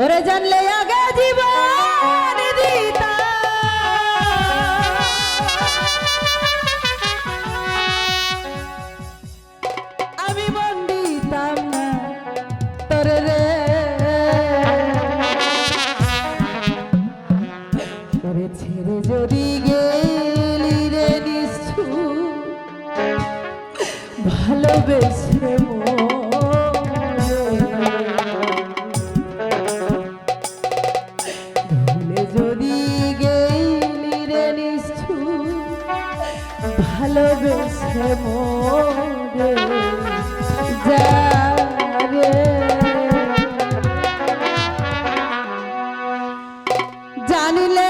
ওরে জানলে আগে জীবন দিতা আমি বন্দিতাম না তোরে রে। তোরে ছেড়ে যদি গেলি রে নিষ্ঠু ভালোবেসে মন ভালোবেসে মোরে যারে। জানিলে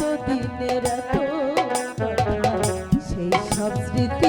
এত দিনের এত সেই সব স্মৃতি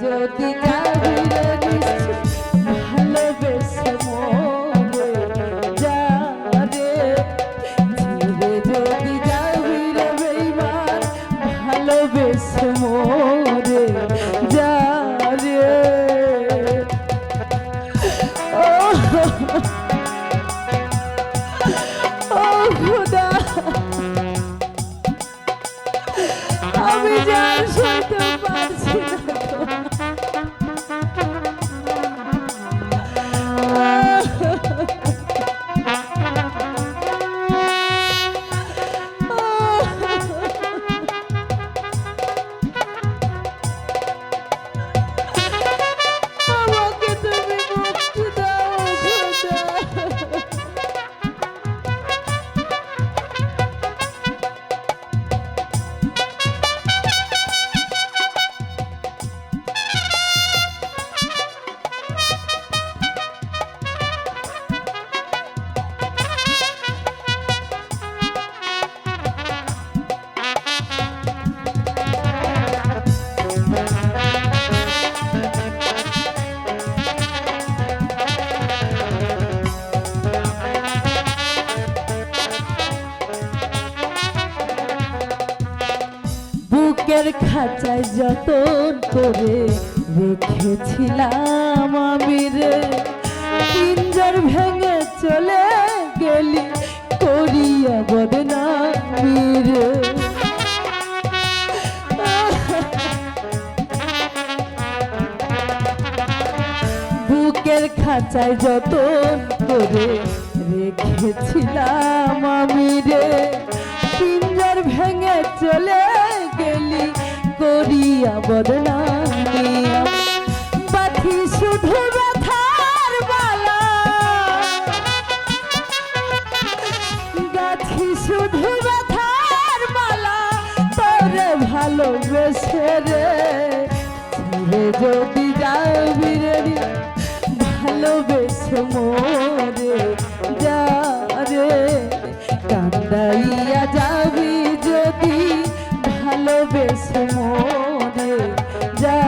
যদি যাবি বুকের খাঁচায় যতন করে রেখেছিলাম আমি রে। পিঞ্জর ভেঙে চলে গেলি, করিয়া বদনামি রে। বুকের খাঁচায় যতন করে রেখেছিলাম আমি রে। পিঞ্জর ভেঙে চলে করিয়া বদনামি বাথি শুধু গাছি শুধু ব্যথার বালা ভালোবেসে রে। যদি যাবি রে, ভালোবেসে যা রে। কান্দাইয়া যা ভালোবেসে মরে যা